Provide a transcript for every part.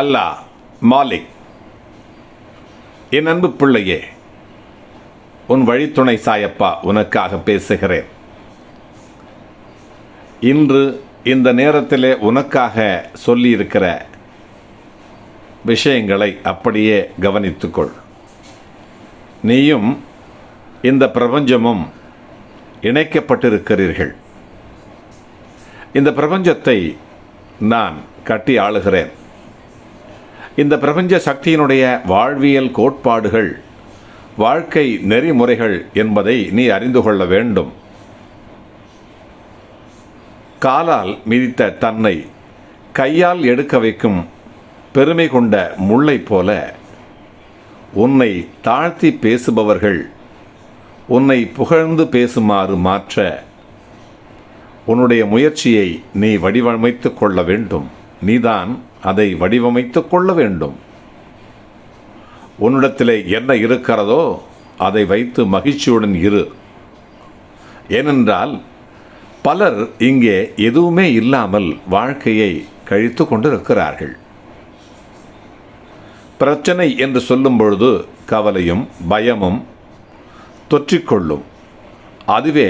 அல்லாஹ் மாலிக் என் அன்பு பிள்ளையே உன் வழித்துணை சாயப்பா உனக்காக பேசுகிறேன். இன்று இந்த நேரத்திலே உனக்காக சொல்லியிருக்கிற விஷயங்களை அப்படியே கவனித்துக்கொள். நீயும் இந்த பிரபஞ்சமும் இணைக்கப்பட்டிருக்கிறீர்கள். இந்த பிரபஞ்சத்தை நான் கட்டி ஆளுகிறேன். இந்த பிரபஞ்ச சக்தியினுடைய வாழ்வியல் கோட்பாடுகள் வாழ்க்கை நெறிமுறைகள் என்பதை நீ அறிந்து கொள்ள வேண்டும். காலால் மிதித்த தன்னை கையால் எடுக்க வைக்கும் பெருமை கொண்ட முள்ளைப் போல உன்னை தாழ்த்தி பேசுபவர்கள் உன்னை புகழ்ந்து பேசுமாறு மாற்ற உன்னுடைய முயற்சியை நீ வடிவமைத்து கொள்ள வேண்டும். நீதான் அதை வடிவமைத்துக் கொள்ள வேண்டும். உன்னிடத்திலே என்ன இருக்கிறதோ அதை வைத்து மகிழ்ச்சியுடன் இரு. ஏனென்றால் பலர் இங்கே எதுவுமே இல்லாமல் வாழ்க்கையை கழித்து கொண்டிருக்கிறார்கள். பிரச்சனை என்று சொல்லும் பொழுது கவலையும் பயமும் தொற்றிக்கொள்ளும். அதுவே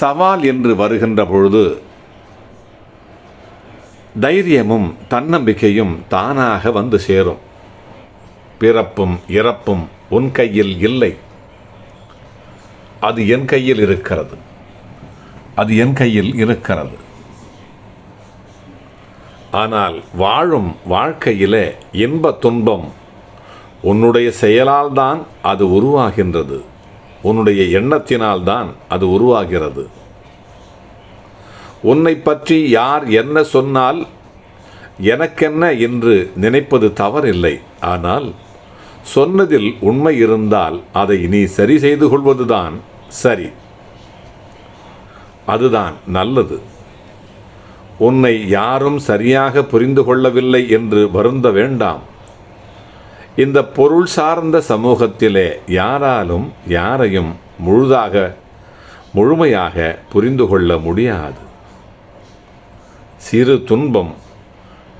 சவால் என்று வருகின்ற பொழுது தைரியமும் தன்னம்பிக்கையும் தானாக வந்து சேரும். பிறப்பும் இறப்பும் உன் கையில் இல்லை. அது என் கையில் இருக்கிறது. அது என் கையில் இருக்கிறது. ஆனால் வாழும் வாழ்க்கையிலே இன்ப துன்பம் உன்னுடைய செயலால் தான் அது உருவாகின்றது. உன்னுடைய எண்ணத்தினால் தான் அது உருவாகிறது. உன்னை பற்றி யார் என்ன சொன்னால் எனக்கென்ன என்று நினைப்பது தவறில்லை. ஆனால் சொன்னதில் உண்மை இருந்தால் அதை நீ சரி செய்து கொள்வதுதான் சரி. அதுதான் நல்லது. உன்னை யாரும் சரியாக புரிந்து கொள்ளவில்லை என்று வருந்த வேண்டாம். இந்த பொருள் சார்ந்த சமூகத்திலே யாராலும் யாரையும் முழுதாக முழுமையாக புரிந்து கொள்ள முடியாது. சிறு துன்பம்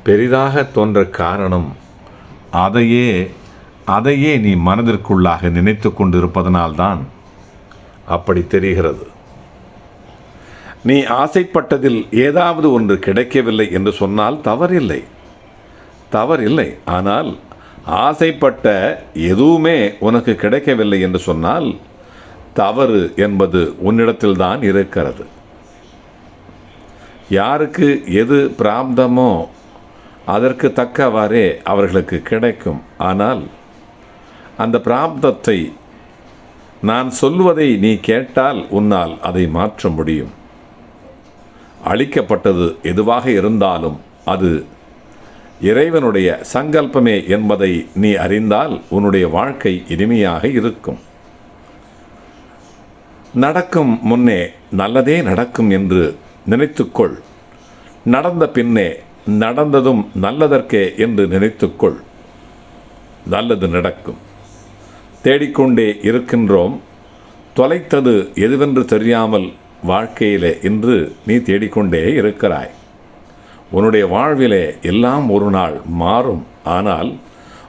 பெரிதாக தோன்ற காரணம் அதையே அதையே நீ மனதிற்குள்ளாக நினைத்து கொண்டிருப்பதனால்தான் அப்படி தெரிகிறது. நீ ஆசைப்பட்டதில் ஏதாவது ஒன்று கிடைக்கவில்லை என்று சொன்னால் தவறில்லை. தவறில்லை. ஆனால் ஆசைப்பட்ட எதுவுமே உனக்கு கிடைக்கவில்லை என்று சொன்னால் தவறு என்பது உன்னிடத்தில்தான் இருக்கிறது. யாருக்கு எது பிராப்தமோ அதற்கு தக்கவாறே அவர்களுக்கு கிடைக்கும். ஆனால் அந்த பிராப்தத்தை நான் சொல்வதை நீ கேட்டால் உன்னால் அதை மாற்ற முடியும். அளிக்கப்பட்டது எதுவாக இருந்தாலும் அது இறைவனுடைய சங்கல்பமே என்பதை நீ அறிந்தால் உன்னுடைய வாழ்க்கை இனிமையாக இருக்கும். நடக்கும் முன்னே நல்லதே நடக்கும் என்று நினைத்துக்கொள். நடந்த பின்னே நடந்ததும் நல்லதற்கே என்று நினைத்துக்கொள். நல்லது நடக்கும். தேடிக்கொண்டே இருக்கின்றோம். தொலைத்தது எதுவென்று தெரியாமல் வாழ்க்கையிலே இன்று நீ தேடிக்கொண்டே இருக்கிறாய். உன்னுடைய வாழ்விலே எல்லாம் ஒரு நாள் மாறும். ஆனால்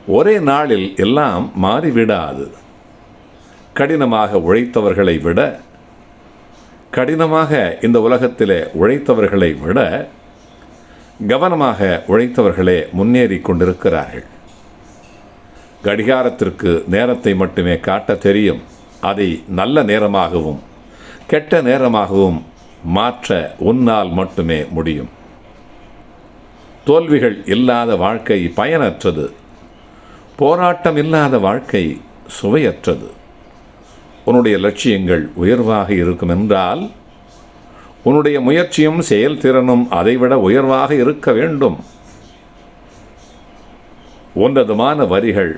ஒரே நாளில் எல்லாம் மாறிவிடாது. கடினமாக உழைத்தவர்களை விட கடினமாக இந்த உலகத்திலே உழைத்தவர்களை விட கவனமாக உழைத்தவர்களே முன்னேறி கொண்டிருக்கிறார்கள். கடிகாரத்திற்கு நேரத்தை மட்டுமே காட்ட தெரியும். அதை நல்ல நேரமாகவும் கெட்ட நேரமாகவும் மாற்ற உன்னால் மட்டுமே முடியும். தோல்விகள் இல்லாத வாழ்க்கை பயனற்றது. போராட்டம் இல்லாத வாழ்க்கை சுவையற்றது. உன்னுடைய லட்சியங்கள் உயர்வாக இருக்கும் என்றால் உன்னுடைய முயற்சியும் செயல்திறனும் அதைவிட உயர்வாக இருக்க வேண்டும். உன்னதமான வரிகள்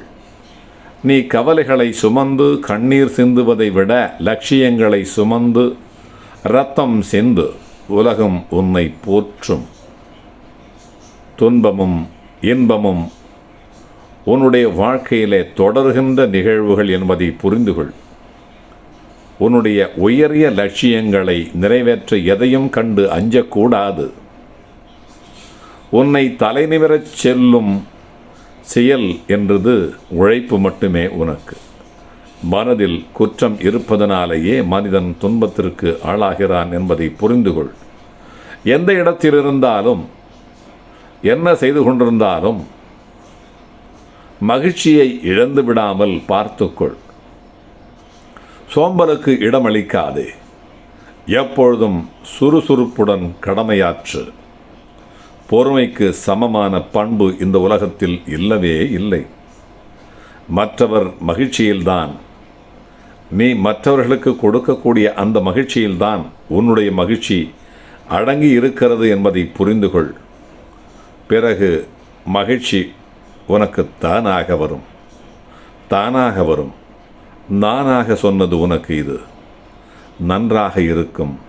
நீ கவலைகளை சுமந்து கண்ணீர் சிந்துவதை விட லட்சியங்களை சுமந்து ரத்தம் சிந்து உலகம் உன்னை போற்றும். துன்பமும் இன்பமும் உன்னுடைய வாழ்க்கையிலே தொடர்கின்ற நிகழ்வுகள் என்பதை புரிந்துகொள். உன்னுடைய உயரிய லட்சியங்களை நிறைவேற்ற எதையும் கண்டு அஞ்சக்கூடாது. உன்னை தலைநிமிரச் செல்லும் செயல் என்றது உழைப்பு மட்டுமே உனக்கு. மனதில் குற்றம் இருப்பதனாலேயே மனிதன் துன்பத்திற்கு ஆளாகிறான் என்பதை புரிந்து கொள். எந்த இடத்தில் இருந்தாலும் என்ன செய்து கொண்டிருந்தாலும் மகிழ்ச்சியை இழந்து விடாமல் பார்த்துக்கொள். சோம்பலுக்கு இடமளிக்காதே. எப்பொழுதும் சுறுசுறுப்புடன் கடமையாற்று. பொறுமைக்கு சமமான பண்பு இந்த உலகத்தில் இல்லவே இல்லை. மற்றவர் மகிழ்ச்சியில்தான். நீ மற்றவர்களுக்கு கொடுக்கக்கூடிய அந்த மகிழ்ச்சியில்தான் உன்னுடைய மகிழ்ச்சி அடங்கி இருக்கிறது என்பதை புரிந்து கொள் பிறகு மகிழ்ச்சி உனக்கு தானாக வரும். தானாக வரும். நானாக சொன்னது உனக்கு இது. நன்றாக இருக்கும்.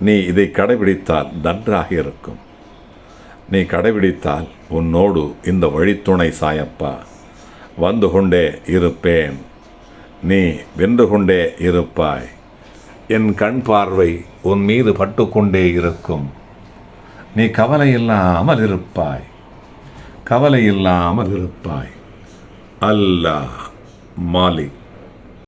நீ இதை கடைபிடித்தால் நன்றாக இருக்கும். நீ கடைபிடித்தால் உன்னோடு இந்த வழித்துணை சாயப்பா. வந்து கொண்டே இருப்பேன். நீ வென்று கொண்டே இருப்பாய். என் கண் பார்வை உன் மீது பட்டுக்கொண்டே இருக்கும். நீ கவலை இல்லாமல் இருப்பாய். கவலை இல்லாமல் இருப்பாய். அல்லாஹ் மாலிக்.